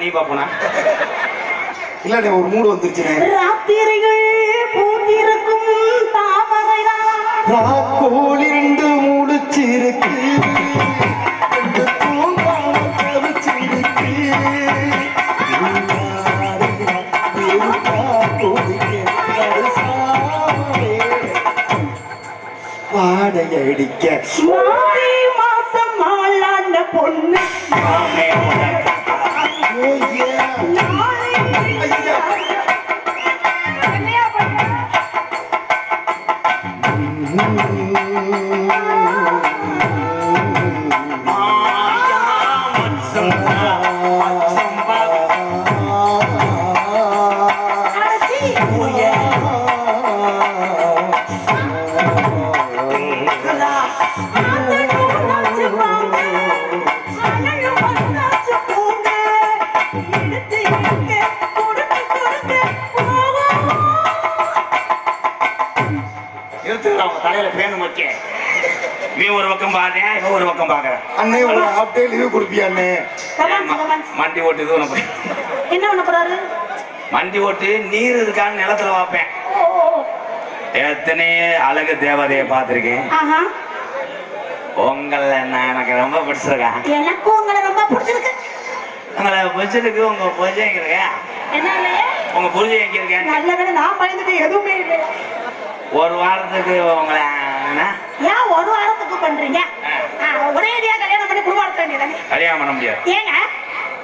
நீ பப்புனா இல்ல ஒரு மூடு வந்துருச்சுனே. ராத்திரிகள் பூத்திருக்கும் தாமரைதான். ராக்கோழி ரெண்டு முடிச்சிருக்கு. மாசி மாசம் மாலாண்ட பொண்ணு. அண்ணே ஒரு ஹாஃப் டே லீவ் கொடுப்பியா அண்ணே. மண்டி ஓட்டு இது போய் என்ன பண்ண போறாரு மண்டி ஓட்டு நீர் இருக்கான்னு நிலத்துல ஓ. எத்தனை அழகு தேவதையை பார்த்திருக்கேன். உங்களை நான் எனக்கு ரொம்ப பிடிச்சிருக்கேன். எனக்கும் உங்களை ரொம்ப பிடிச்சிருக்கு. உங்களை பிடிச்சிருக்கு உங்க பூஜை எங்க இருக்க என்ன இல்லையே? உங்க பூஜை எங்க இருக்கேன் நல்ல வேலை நான் பயந்துட்டு எதுவுமே இல்லை. ஒரு வாரத்துக்கு உங்களை? ஏன் ஒரு வாரத்துக்கு பண்றீங்க? கல்யாணம் பண்ண முடியாது? ஏங்க?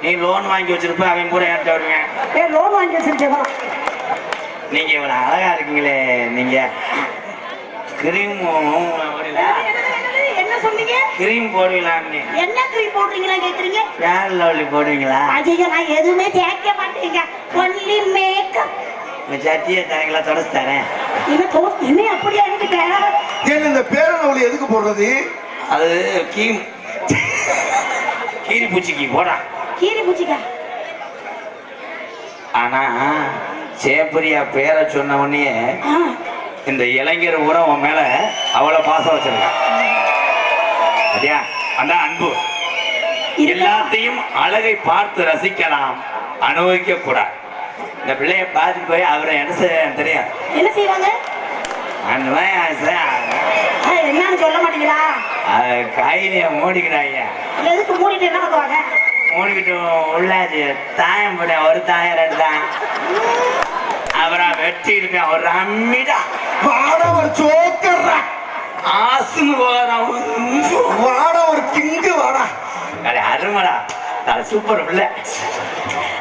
நீ லோன் வாங்கி வச்சிருப்ப அவன் கூட ஏன்ட்ட வருவேன் ஏ லோன் வாங்கி வச்சிருக்கேன் நீங்க இவ்வளவு அழகா இருக்கீங்களே நீங்க. கிரீம் என்ன சொன்னீங்க? கிரீம் போடுவீங்களான்னு. என்ன கிரீம் போடுறீங்களா கேக்குறீங்க? ஃபேர் லவ்லி போடுவீங்களா? அதிகம் நான் எதுவுமே தேய்க்க மாட்டேங்க. ஒன்லி மேக்கப் உங்க சட்டியை தரீங்களா தொடச்சு தரேன். என்ன தோ என்ன அப்படியே ஏன் இந்த பேரனவளி எதுக்கு போடுறது? அது கீம் கீரி பூச்சிக்கு போடா. கீரி பூச்சிக்கா? ஆனா சேப்பரியா பேரை சொன்ன உடனே இந்த இளைஞர் பூரா உன் மேல அவ்வளவு பாசம் வச்சிருக்கான் சரியா? அந்த அன்பு? எல்லாத்தையும் அழகை பார்த்து ரசிக்கலாம். அனுபவிக்க கூடாது இந்த பிள்ளைய பார்த்துட்டு போய் அவரை என்ன செய்ய தெரியும் என்ன செய்வாங்க? அந்த மாதிரி என்னன்னு சொல்ல மாட்டீங்களா? கையில மூடிக்கிறாங்க எதுக்கு மூடிட்டு என்ன பண்ணுவாங்க? மூடிக்கிட்டு உள்ளாச்சு. தாயம் போட ஒரு தாயம் ரெண்டு தாயம். அப்புறம் வெட்டி இருக்கேன் ஒரு அம்மிடா வாட ஒரு சோக்கர்ரா ஆசுன்னு போகிறான் வாட ஒரு கிங்கு வாடா. அடே அருமடா. அது சூப்பர் பிள்ளை.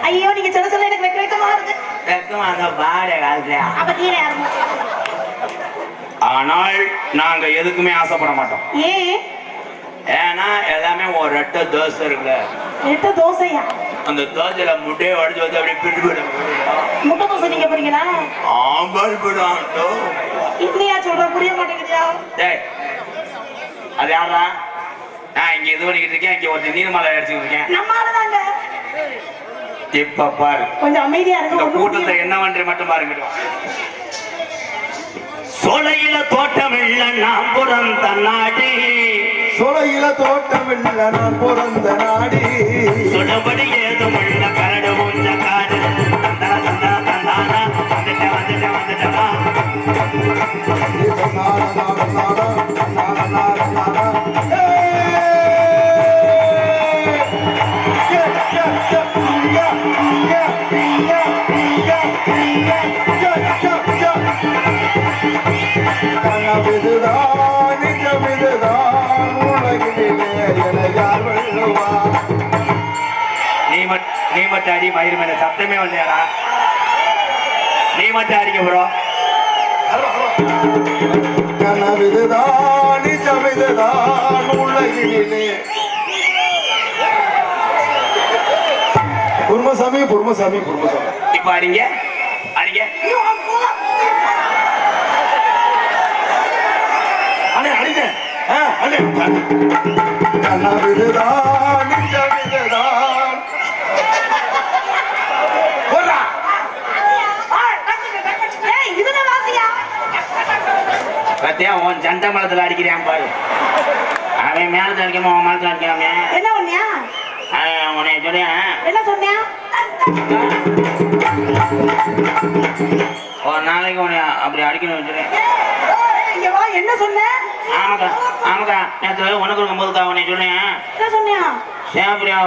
ஐயோ நீங்க சொல்ல சொல்ல எனக்கு வெக்க வெக்கமா இருக்கு வெக்கமா அந்த பாடைய காலத்தையா அப்ப ஆனால் நாங்க எதுக்குமே ஆசைப்பட மாட்டோம். ஏன்? ஏன்னா எல்லாமே ஒரு ரெட்டை தோசை இருக்குல்ல. எட்டு தோசையா? அந்த தோசையில முட்டையை உடச்சு வந்து அப்படியே பிடி போயிடும் முட்டை தோசை நீங்க போறீங்களா ஆம்பல் போயிடும் இல்லையா சொல்ற புரிய மாட்டேங்குதியா? டேய் அது யாரா நான் இங்க இது பண்ணிக்கிட்டு இருக்கேன் இங்க ஒருத்தன் நீர்மலை அடிச்சுக்கிட்டு இருக்கேன். நம்ம ஆளுதாங்க இப்ப பாரு. கொஞ்சம் அமைதியா ஒண்ணும் கூட்டத்தை. என்ன பண்ற மட்டும் பாருங்க சோலையில தோட்டம் இல்ல நாம் பிறந்த நாடு. சொலையில தோட்டம் இல்ல நான் பிறந்த நாடி. சுடபடி ஏதும் உள்ள கரடு ஊஞ்ச காடு. தந்தா தந்தா தந்தானா வந்துட்ட வந்துட்ட வந்துட்டா இது நாட நாட நாட நாட நாட நிஜமிதுதான் என யார் வெல்லுவார் நீ மட் நீ மட்டும் அடி மயிர் மேல சத்தமே இல்லையாடா நீ மட்டும் அடிக்க ப்ரோ. கனவிதுதான் நிஜமிதுதான் குருமசாமி இப்ப அடிங்க அண்ணே அடினேன் இதுல வாசியா? பத்தியா உன் சண்டை மலத்துல அடிக்கிறான் பாரு. அவன் மேலத்துல அடிக்காம உன் மலத்துல என்ன உன்னை சொல்லியா? என்ன சொன்னியா? ஒரு நாளைக்கு உன்னை அப்படி அடிக்கணும் ஏய், இங்க வா என்ன சொன்ன? ஆமாக்கா ஆமாக்கா நேற்று உனக்கு இருக்கும்போதுக்கா உன்னை சொன்னேன். என்ன சொன்னியா? சேப்பிரியா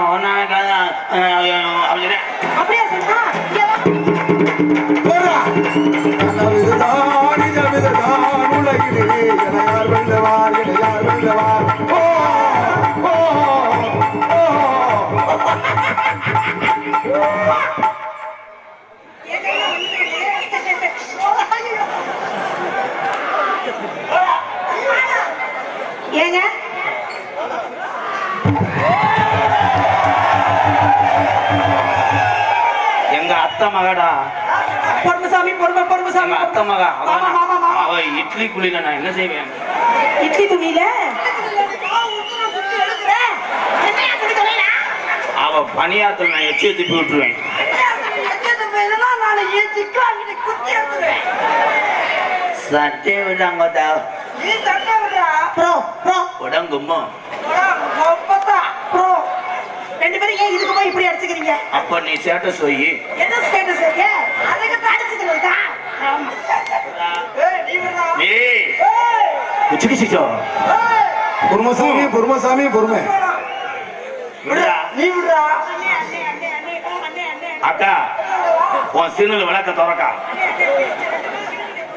அப்படி சொல்றேன் அப்படியா சொன்னா? அத்தை மகடா பொறுமசாமி பொறுமை பொறுமசாமி அத்தை மகா அவ இட்லி குழியில நான் என்ன செய்வேன் இட்லி துணியில? அவ பணியாத்துல நான் எச்சி திருப்பி விட்டுருவேன் சட்டை விடாங்க ப்ரோ ப்ரோ உடங்குமோ ரெண்டு பேரும் ஏன் இதுக்கு போய் இப்படி அடிச்சுக்கிறீங்க? அப்ப நீ சேட்ட சொய். என்ன ஸ்டேட்டஸ் இருக்கு அதுக்கு தான் அடிச்சுக்கிறதா ஆமா. ஏய் குச்சி குச்சிச்சோ பொறுமசாமி பொறுமசாமி பொறுமை விடுடா நீ விடுறா அண்ணே அண்ணே அண்ணே அண்ணே அண்ணே அண்ணே அக்கா உன் சிறுநல் விளக்க திறக்கா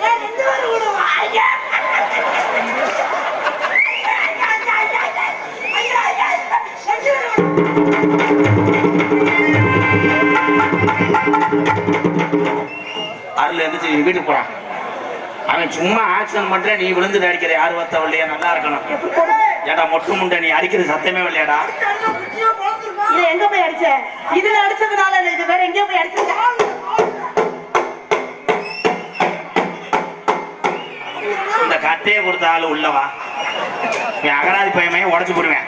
ஏய் ரெண்டு பேரும் விடுவா ஐயா அருள் எந்திரிச்சு நீ வீட்டுக்கு போறான் அவன் சும்மா ஆக்ஷன் பண்ற நீ விழுந்து அடிக்கிற யார் இல்லையா நல்லா இருக்கணும். ஏடா மொட்டு முண்டை நீ அடிக்கிறது சத்தமே இல்லையாடா? இது எங்க போய் அடிச்ச? இதுல அடிச்சதுனால இது வேற எங்கேயோ போய் அடிச்சீங்க இந்த கட்டையை கொடுத்த ஆளு உள்ளவா நீ அகராதி பையமையும் உடச்சு போடுவேன்.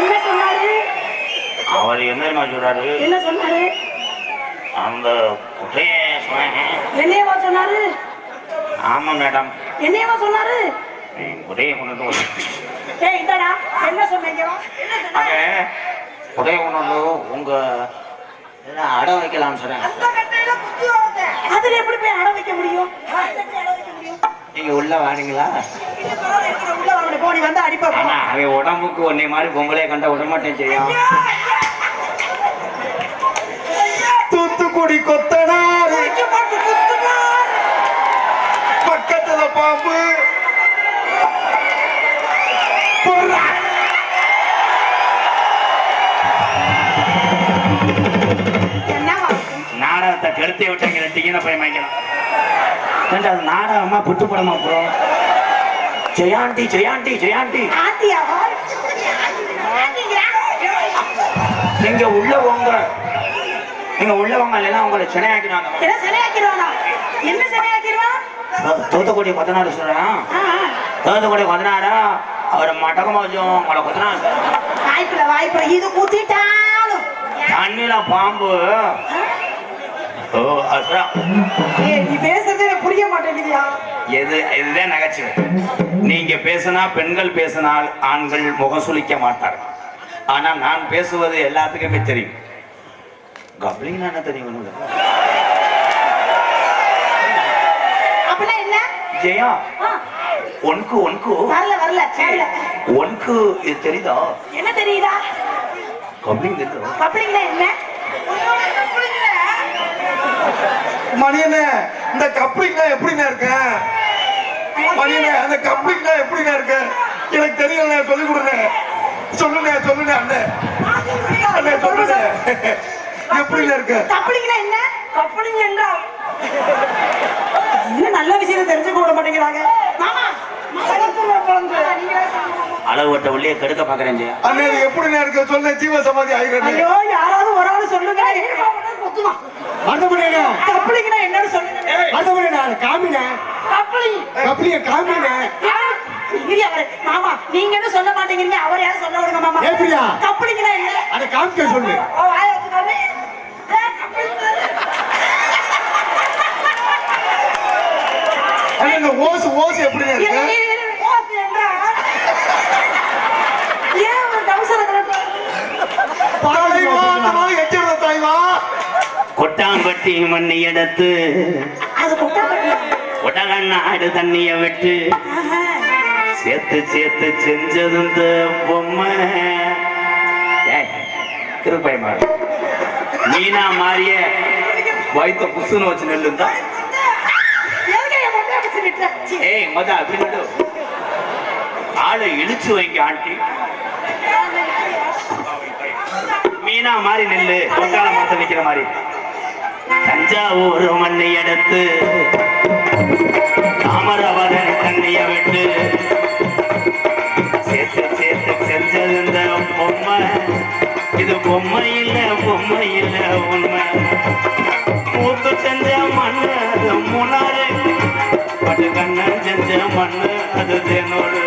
என்ன சொன்னாரு? அவர் என்ன சொல்றாரு? என்ன சொன்னாரு? அந்த என்னையவா சொன்னாரு? ஆமா மேடம். என்னையவா சொன்னாரு? குட்டையை கொண்டு வந்து. ஏய் இந்தடா. என்ன சொன்னீங்க குட்டையை கொண்டு வந்து உங்க இதெல்லாம் அடம் வைக்கலாம்னு சொன்னேன். அதுல எப்படி போய் அட அட வைக்க முடியும்? நீங்க உள்ள வாரீங்களா? நீ வந்து அடிப்ப. ஆனா அவன் உடம்புக்கு உன்னை மாதிரி பொம்பளைய கண்ட விடமாட்டேன் செய்யும் தூத்துக்குடி கொத்தனாரு. பக்கத்துல பாம்பு? நாடகத்தை கெடுத்தே விட்டாங்க ரெட்டிங்கன்னு போய் வாங்கிக்கலாம் ஏண்டா, அது நாடகமா புட்டு படமா ப்ரோ? ஜெயாண்டி ஜெயாண்டி ஜெயாண்டி? நீங்க உள்ள போங்க நீங்க உள்ள போங்க இல்லைன்னா உங்களை சிலையாக்கிடுவான்? தூத்துக்குடி கொத்தனாரு சொல்றேன். தூத்துக்குடி கொத்தனாரா அவர் மட்டகமா வச்சோம் உங்களை கொத்தனார் வாய்ப்பில்ல, வாய்ப்பில்ல. இது குத்திட்டாலும். தண்ணியில பாம்பு ஓ நீ பேசுறது எனக்கு புரிய மாட்டேங்குதியா எது இதுதான் நகைச்சுவை? நீங்க பேசினா பெண்கள் பேசினால் ஆண்கள் முகம் சுளிக்க மாட்டார்கள் ஆனா நான் பேசுவது எல்லாத்துக்குமே தெரியும். கப்ளிங் என்ன தெரியும் ஜெயா ஒன்கு ஒன்கு வரல வரல ஒன்கு இது தெரியுதா? என்ன தெரியுதா? கப்ளிங் தெரியுதா? கப்ளிங்னா என்ன? மணியனே இந்த கப்ளிங்லாம் எப்படிண்ணே இருக்கு? மணியனே அந்த கப்ளிங்லாம் எப்படிண்ணே இருக்கு? எனக்கு தெரியல சொல்லி கொடுங்க. சொல்லுங்க சொல்லுங்க அண்ணே. அண்ணே சொல்லுங்க. எப்படிண்ணே இருக்கு? கப்ளிங்னா என்ன? கப்ளிங் என்றால் இன்னும் நல்ல விஷயத்தை தெரிஞ்சுக்க விட மாட்டேங்கிறாங்க. மாமா அளவுட்ட உள்ளே கெடுக்க பாக்குறேன் அண்ணே இது எப்படிண்ணே இருக்கு? சொல்ல ஜீவ சமாதி ஆகிறேன் ஐயோ யாராவது ஒரு ஆள் சொல்லுங்க. அந்த மணியனே கப்ளிங்னா என்னன்னு சொல்லுங்க. அதை காமின. கப்பலி கப்பலிய காமின. இரு அவரு. மாமா நீங்க என்ன சொல்ல மாட்டேங்கிறீங்க? அவர் யாரும் சொல்ல விடுங்க மாமா? எப்படியா? கப்பலிங்களா இல்ல அதை காமிக்க சொல்லு. ஓ வாய ஓசு ஓசு எப்படி இருக்கு? ஏன் ஒரு டவுசரை கலட்டுற? தாய்வா அந்த மாதிரி எச்சிருந்த தாய்வா கொட்டாம்பட்டி மண்ணி எடுத்து? கொடகண்ணாடு தண்ணிய விட்டு. சேர்த்து சேர்த்து செஞ்சது இந்த பொம்மை. திருப்பயமா மீனா மாறிய வயித்த புசுன்னு வச்சு நெல்லுந்தா. ஏய் மொத அப்படின்னு ஆளை இழுச்சு வைங்க ஆண்டி. மீனா மாதிரி நெல்லு. கொட்டால மரத்தை நிக்கிற மாதிரி தஞ்சாவூர் மண்ணை எடுத்து தாமரவதன் தண்ணிய விட்டு சேர்த்து சேர்த்து செஞ்சது இந்த பொம்மை. இது பொம்மை இல்ல பொம்மை இல்ல உண்மை. மூத்து செஞ்ச மண்ணு அது முன்னாரு பட்டு கண்ணன் செஞ்ச மண்ணு அது தேனோடு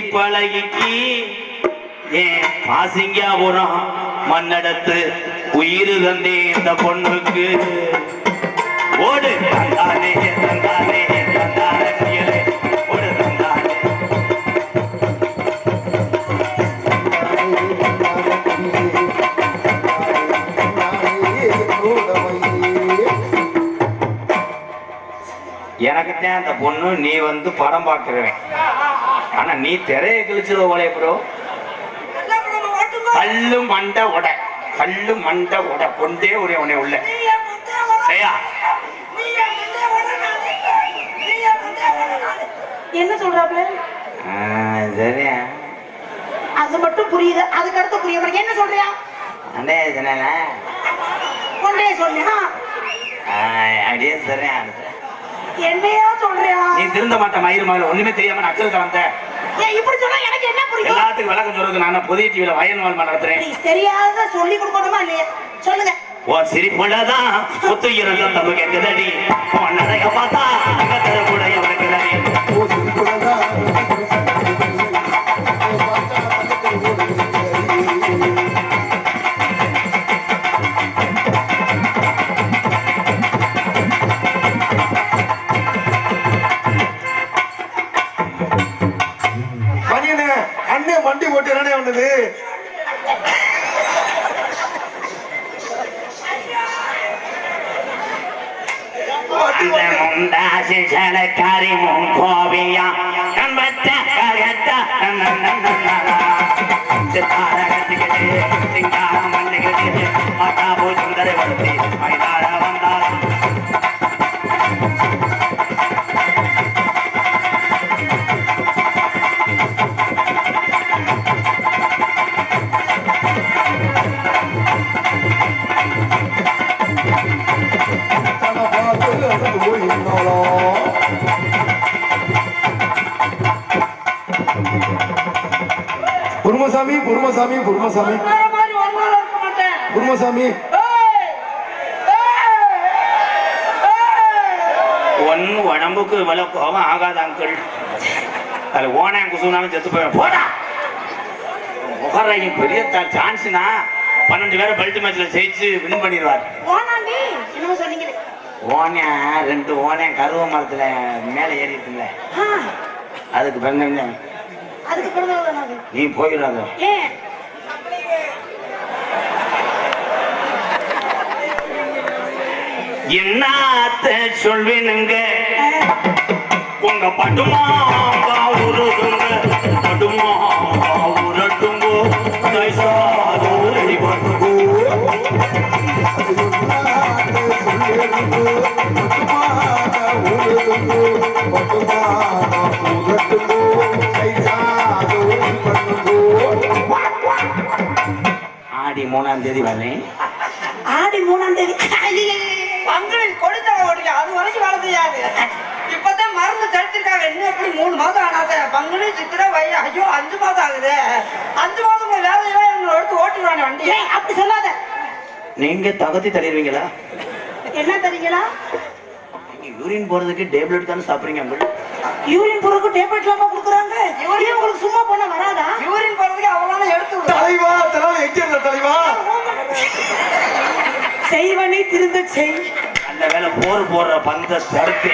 செஞ்சேன் சிரிப்பழகிக்கு ஏன் பாசிங்காபுரம் மண்ணடத்து உயிர் தந்தே இந்த பொண்ணுக்கு. ஓடு தந்தானே தந்தானே தந்தானே புயலே. ஓடு தந்தானே. எனக்கு அந்த பொண்ணு நீ வந்து படம் பார்க்கிறவன். ஆனா நீ திரைய கிழிச்சத போலே ப்ரோ கல்லு மண்டை உடை கல்லு மண்டை உடை கொண்டே ஒரே உடனே உள்ள. சரியா. என்ன சொல்றாப்ல? சரியா? அது மட்டும் புரியுது. அதுக்கு அடுத்து புரிய மாட்டேங்குது. என்ன சொல்றியா? அண்டே சொன்னேன் கொண்டே சொன்னா அப்படியே சரியா என்னையா சொல்றியா? நீ திருந்த மாட்ட மயிறு மாதிரி ஒண்ணுமே தெரியாம வந்த. ஏன் இப்படி சொன்னா எனக்கு என்ன புரியும்? எல்லாத்துக்கும் விளக்கம் சொல்றது நான் புதிய டிவியில வயல் நடத்துறேன்? தெரியாத சொல்லி கொடுக்கணுமா இல்லையா? சொல்லுங்க. ஓ சிரிப்புள்ளதான் புத்து இருந்த தப்பு கேட்குதடி. உன் நடைய பார்த்தா கூட குருமசாமி குருமசாமி. குருமசாமி வேற மாதிரி ஒரு நாள் இருக்க மாட்டேன். குருமசாமி. ஏய்! ஏய்! ஏய்! ஒன்னு உடம்புக்கு இவ்வளவு கோபம் ஆகாத அங்கிள் அதுல ஓனான் குசுனாலும் செத்து போய் போடா. முகரையும் பெரிய சான்ஸ்னா பன்னெண்டு பேரை பெல்ட் மேட்ச்ல ஜெயிச்சு வின் பண்ணிடுவார். ஓனே ரெண்டு ஓனே கருவ மரத்துல மேல ஏறி இருக்குல்ல ஆ, அதுக்கு பிறந்த அதுக்கு பிறந்தவங்க நாங்க நீ போயிடாத. ஏன் என்னத்த சொல்வேனுங்க? உங்க பட்டுமா உருதுங்க பட்டுமா மூணாம் தேதி வரேன் ஆடி மூணாம் தேதி. பங்குனி கொளுத்தலை ஓடுங்க அது வரைக்கும் வேலை செய்யாது இப்பதான் மருந்து தெளிச்சிருக்காங்க. இன்னும் எப்படி மூணு மாதம் ஆனாத பங்குனி சித்திரை வை ஐயோ அஞ்சு மாதம் ஆகுது. அஞ்சு மாதம் உங்க வேலையவே இவங்க எடுத்து ஓட்டிடுவாங்க வண்டி. அப்படி சொல்லாத. நீங்க தகுதி தருவீங்களா என்ன தரீங்களா? யூரின் போறதுக்கு டேப்லெட் தானே சாப்பிடுறீங்க அங்கிள். யூரின் பொருளுக்கு டேப்லெட் இல்லாம கொடுக்குறாங்க. யூரின் உங்களுக்கு சும்மா போனா வராதா? யூரின் போறதுக்கு அவ்வளோ எடுத்து விடு. தலைவா தலைவா எங்க இருந்த தலைவா இருந்துச்சு. அந்த வேலை போர் போடுற பந்த தடுத்து.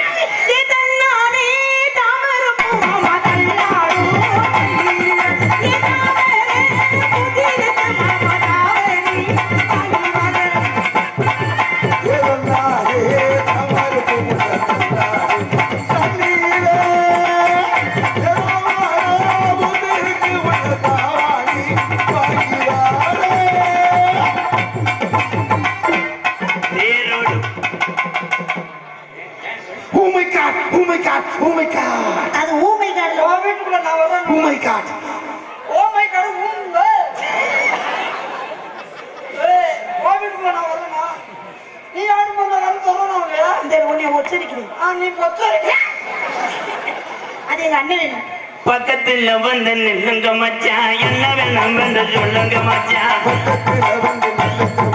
இந்த உன்னை உச்சரிக்கிறேன் ஆ நீ பொச்சரிக்க அது எங்க அண்ணன் வேணும் பக்கத்துல வந்து நில்லுங்க மச்சான். என்ன வேணும் சொல்லுங்க மச்சான். பக்கத்துல வந்து நில்லுங்க.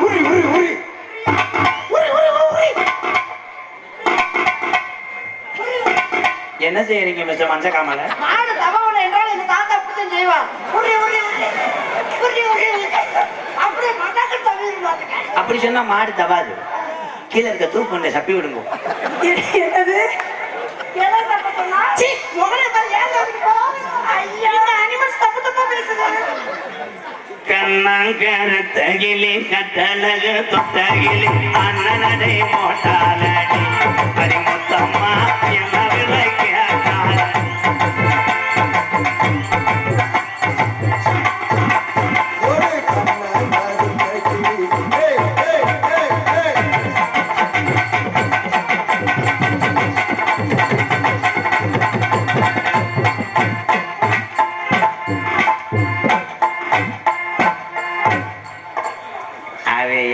உரி, உரி, உரி. என்ன செய்யறீங்க மிஸ்டர் மஞ்ச காமல மாடு தவவனை என்றால் எங்க தாத்தா அப்படித்தான் செய்வான் உரி உரி உரி உரி உரி உரி. அப்படியே மதாக்கு தவிர்வாங்க அப்படி சொன்னா மாடு தவாது கீழே இருக்க தூக்கு சப்பி விடுங்க. என்னது? கண்ணங்கருத்தகிலி கட்டழகு தொட்டகிலி அண்ணனடை போட்டாலடி பரிமுத்தம்மா என்ன விலை?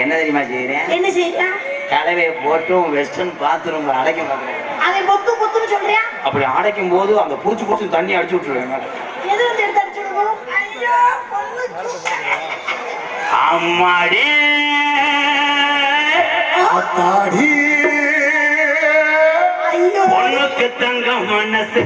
என்ன தெரியுமா செய்யறேன் என்ன செய்யறான் கலவையை போட்டும் வெஸ்டர்ன் பாத்ரூம் அடைக்க பார்க்குறேன். அவன் பொத்து பொத்துன்னு சொல்றியா? அப்படி அடைக்கும் போது அந்த புடிச்சு புடிச்சு தண்ணி அடிச்சு விட்டுருவேன் மேல. எது வந்து எடுத்து அடிச்சு விடுவோம்? ஐயா பொண்ணு அம்மாடி. ஆத்தாடி ஐயோ. பொண்ணுக்கு தங்க மனசு.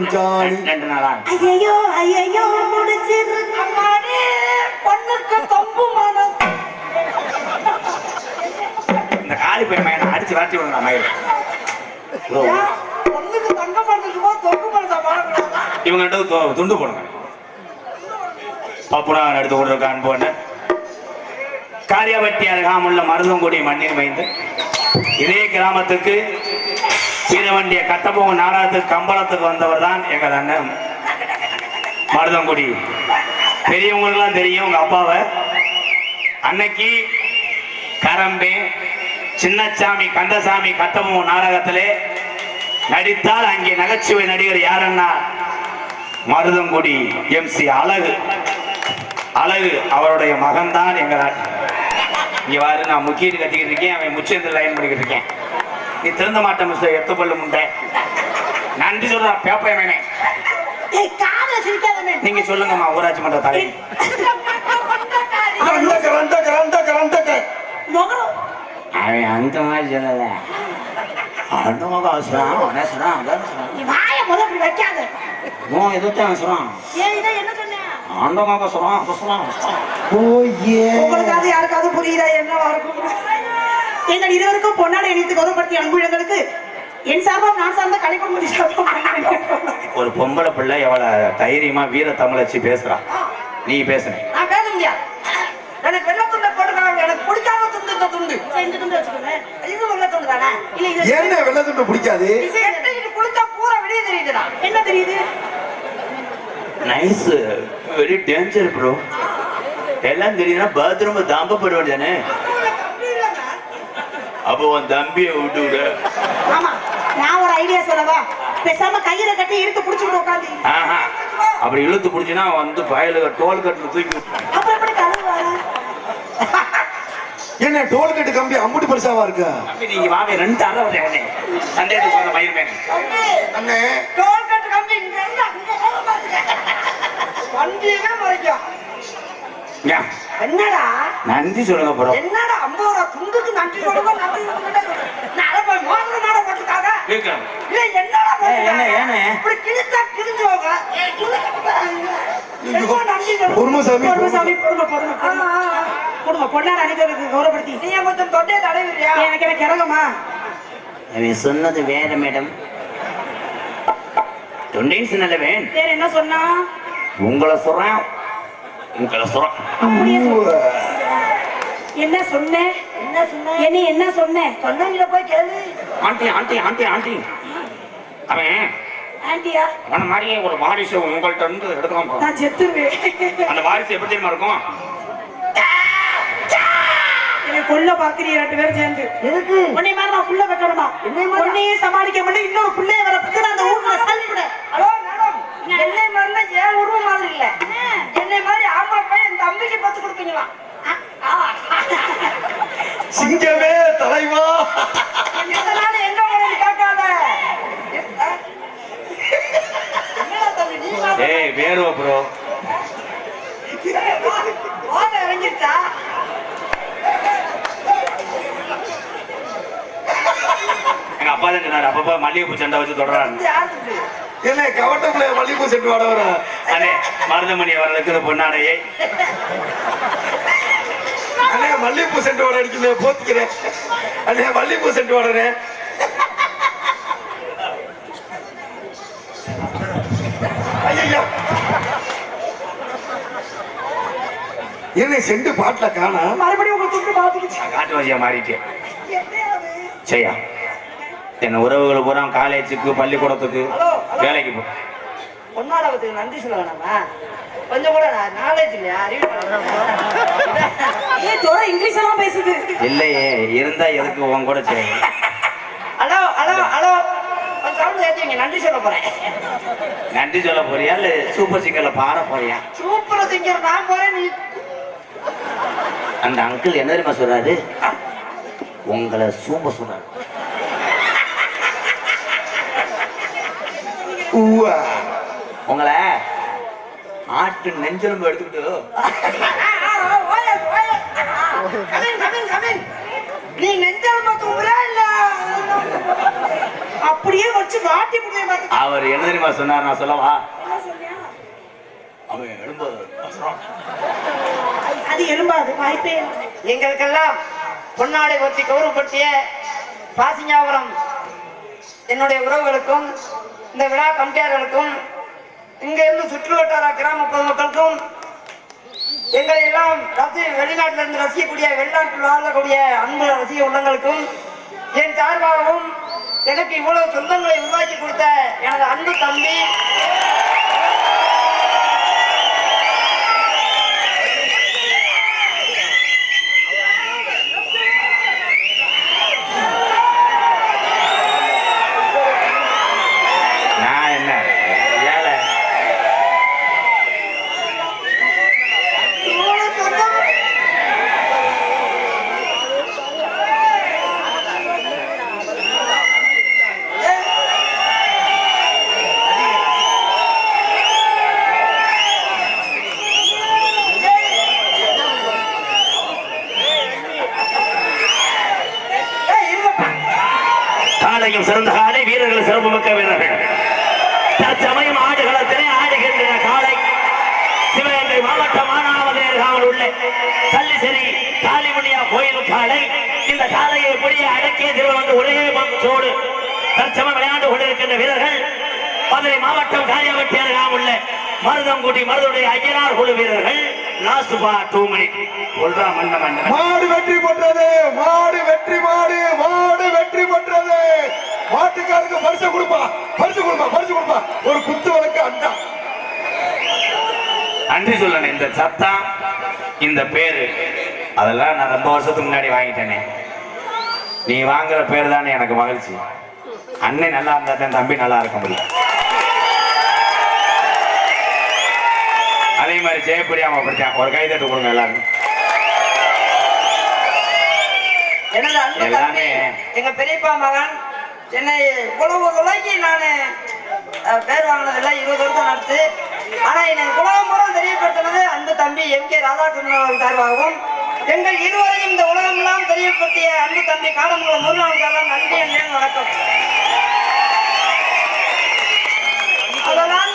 குஞ்சாணி ரெண்டு நாளா? ஐயோ ஐயோ முடிச்சிரு. அம்மாடி பொண்ணுக்கு தொம்பு மனம். இந்த காலி போய் மயனை அடிச்சு வாட்டி விடுங்க ஏன்? பொண்ணுக்கு தங்க போது தொங்கு பண்ண பண்ணக்கூடாதா இவங்க து- துண்டு போடுங்க. பப்புனா எடுத்து விடுறதுக்கு அன்பு காரியாவட்டி அருகாமுள்ள மருதங்குடி மண்ணில் மைந்து இதே கிராமத்துக்கு வீரவண்டிய கட்டபொம்மன் நாடகத்துக்கு கம்பளத்துக்கு வந்தவர் தான் எங்கள் அண்ணன் மருதங்குடி. பெரியவங்களுக்குலாம் தெரியும் உங்கள் அப்பாவை. அன்னைக்கு கரம்பே சின்னசாமி கந்தசாமி கட்டபொம்மன் நாடகத்திலே நடித்தால் அங்கே நகைச்சுவை நடிகர் யாருன்னா மருதங்குடி எம் சி அழகு. அழகு அவருடைய மகன்தான் எங்கள் இங்கே வாரு நான் முக்கிட்டு கட்டிக்கிட்டு இருக்கேன் அவன் முச்சேந்திர லைன் பண்ணிக்கிட்டு இருக்கேன். நீ திருந்த மாட்டேன் மிஸ்டர் எத்து பல்லு முண்டை நன்றி சொல்றா பேப்பை வேணே ஏய் காதை சிரிக்காதமே நீங்க சொல்லுங்கம்மா ஊராட்சி மன்ற தலைவி ரண்டக்க ரண்டக்க ரண்டக்க ரண்டக்க முகரம் அவன் அந்த மாதிரி சொல்லல. அண்ணன் அவசரம் அவசரம் அதான் வைக்காத. உன் எதிர்த்து அவசரம் என்ன ஆண்டவங்க அவசரம் அவசரம் ஓ ஏ யாருக்காவது புரியுதா? என்னவா இருக்கும்? எங்கள் இருவருக்கும் பொன்னாடை இணைத்து கௌரவப்படுத்திய அன்புள்ளங்களுக்கு என் சார்பாக நான் சார்ந்த கலை குடும்பத்தை சார்பாக. ஒரு பொம்பளை பிள்ளை எவ்வளவு தைரியமா வீர தமிழச்சி பேசுறா. நீ பேசுன. நான் பேச முடியாது எனக்கு வெள்ளை துண்டை போட்டுக்கலாம் எனக்கு பிடிக்காத துண்டு இந்த துண்டு. இந்த துண்டு வச்சுக்கோங்க இது வெள்ளை துண்டு தானே? இல்ல என்ன வெள்ளை துண்டு பிடிக்காது? குளிச்சா பூரா வெளியே தெரியுதுடா. என்ன தெரியுது? நைஸ் வெரி டேஞ்சர் ப்ரோ எல்லாம் தெரியுதுன்னா பாத்ரூம் தாம்பப்படுவாடு தானே அப்போ உன் தம்பியை விட்டு விடு. ஆமா நான் ஒரு ஐடியா சொல்லவா? பேசாம கையில கட்டி இழுத்து புடிச்சுட்டு உட்காந்து. ஆஹா. அப்படி இழுத்து பிடிச்சினா வந்து பயலுக டோல் கட்டில் தூக்கி. அப்புறம் எப்படி கழுவுவாரு என்ன டோல்கேட் கம்பி அம்புட்டு பெருசாவா இருக்கு? நீங்க வாங்க ரெண்டு அரை வரேன் சந்தேகத்துக்கு வந்த மயிர் மேனே அண்ணே. டோல் கட்டு கம்பி இங்க இருந்து அங்க போக பாருங்க. வண்டியவே மறைக்கும்? என்னடா? நன்றி சொல்லுங்க ப்ரோ. என்னடா ஐம்பது ரூபா துண்டுக்கு நன்றி சொல்லுங்க நன்றி சொல்லுங்க. நான் போய் மோதிர நாட போட்டுக்காக இல்ல என்னடா என்ன, ஏன்னு? இப்படி கிழிச்சா சொல்லுங்க. பொறுமசாமி பொறுமை பொறுமை பொறுமை. கொடுங்க பொண்ணார் அணிந்தவருக்கு கௌரவப்படுத்தி. நீ கொஞ்சம் தொண்டையை தடவிடுறியா? எனக்கு அவன் சொன்னது வேற மேடம். தொண்டையும் சொன்னலவேன் வேற என்ன சொன்னா? உங்களை சொல்றேன் உங்களை சொல்றேன் அப்படியே சொல்லு. என்ன சொன்னேன் என்ன சொன்ன? என்ன என்ன சொன்னேன் சொன்னீங்கள போய் கேளு. ஆண்டி ஆண்டி ஆண்டி ஆண்டி. அவன் ஆண்டியா? அவன மாதிரியே ஒரு வாரிசு உங்கள்ட்ட இருந்து எடுக்கலாம் bro. நான் செத்துருவேன். அந்த வாரிசு எப்படி தெரியுமா இருக்கும்? என்னை கொல்ல பாக்குறீங்க ரெண்டு பேரும் சேர்ந்து. எதுக்கு? உன்னை மாதிரி நான் புள்ள வைக்கணுமா? உன்னையே சமாளிக்க முடியும் இன்னொரு புள்ளைய வர பத்தி நான் அந்த ஊர்ல சல்லிவிட ஹலோ மேடம். என்னை மாதிரினா ஏன் உருவம் மாதிரி இல்ல என்னை மாதிரி ஆம்பளை பையன் என் தம்பிக்கு பத்து கொடுப்பீங்களா சிங்கமே தலைவா எதனால எங்க போறேன்னு கேட்காத என்னடா தம்பி நீ மாதிரி ஏய் வேறுவ ப்ரோ ஓத இறங்கிருச்சா எங்க அப்பா அப்பப்ப மல்லிகைப்பூ சண்டை வச்சு என்ன கவட்டம்ல மல்லிகைப்பூ செட்டு வாட வர? அண்ணே மருதமணி அவர்களுக்கு பொன்னாடையை அண்ணே மல்லிகைப்பூ செட்டு வாட அடிக்கல போத்திக்கிறேன். அண்ணே மல்லிகைப்பூ செட்டு வாடுறேன் ஐயோ என்ன செண்டு பாட்டுல காணா? மறுபடியும் உங்க துண்டு பாத்துக்கிச்சு காட்டு வசியா மாறிட்டேன். செய்யா என் உறவுகள் பூரா காலேஜுக்கு பள்ளிக்கூடத்துக்கு வேலைக்கு போ. பொன்னாடவத்துக்கு நன்றி சொல்ல வேணாமா கொஞ்சம் கூட நாலேஜ் இல்லையா? அறிவு இங்கிலீஷ் எல்லாம் பேசுது. இல்லையே இருந்தா எதுக்கு உன் கூட செய்ய ஹலோ ஹலோ ஹலோ. நன்றி சொல்ல போறேன். நன்றி சொல்ல போறியா? இல்ல சூப்பர் சிங்கர்ல பாட போறியா? சூப்பர் சிங்கர் நான் போறேன் நீ அந்த அங்கிள் என்ன தெரியுமா சொல்றாரு? உங்களை சூப்பர் சொல்றாரு. உங்களை ஆட்டு நெஞ்செலும்பு எடுத்துக்கிட்டு. நீ நெஞ்சல் தூங்குறியா இல்ல? அப்படியே வச்சு வாட்டி அவர் என்ன தெரியுமா சொன்னார்? நான் சொல்லவா? அவன் எழும்ப அது எலும்பாது வாய்ப்பே. எங்களுக்கெல்லாம் பொன்னாடை ஒத்தி கௌரவப்படுத்திய பாசிங்காபுரம் என்னுடைய உறவுகளுக்கும் இந்த விழா கமிட்டியார்களுக்கும் இங்கிருந்து சுற்று வட்டார கிராம பொதுமக்களுக்கும் எங்களை எல்லாம் ரசி வெளிநாட்டில இருந்து ரசிக்கக்கூடிய வெளிநாட்டில் வாழக்கூடிய அன்பு ரசிக உள்ளங்களுக்கும் என் சார்பாகவும் எனக்கு இவ்வளவு சொந்தங்களை உருவாக்கி கொடுத்த எனது அன்பு தம்பி பரிசு கொடுப்பா பரிசு கொடுப்பா பரிசு கொடுப்பா. ஒரு குத்து வழக்கு அண்டா நன்றி சொல்லணும் இந்த சத்தம் இந்த பேரு அதெல்லாம் நான் ரொம்ப வருஷத்துக்கு முன்னாடி வாங்கிட்டேனே. நீ வாங்குற பேர் தானே எனக்கு மகிழ்ச்சி. அண்ணன் நல்லா இருந்தா தான் தம்பி நல்லா இருக்க முடியும். அதே மாதிரி ஜெயப்பிரியாம அப்படித்தான் ஒரு கை தட்டு கொடுங்க எல்லாரும் எல்லாமே. எங்க பெரியப்பா மகன் என்னை இவ்வளவு விலைக்கு நான் பேர் வாங்கினதில்லை இருபது வருஷம் நடத்து ஆனால் எனக்கு உலகம் பூரா தெரியப்படுத்தினது அந்த தம்பி எம் கே ராதாகிருஷ்ணன் சார்பாகவும் எங்கள் இருவரையும் இந்த உலகம்லாம் தெரியப்படுத்திய அன்பு தம்பி காலமுள்ள முருகன் தான் நன்றி என்று வணக்கம். அதெல்லாம்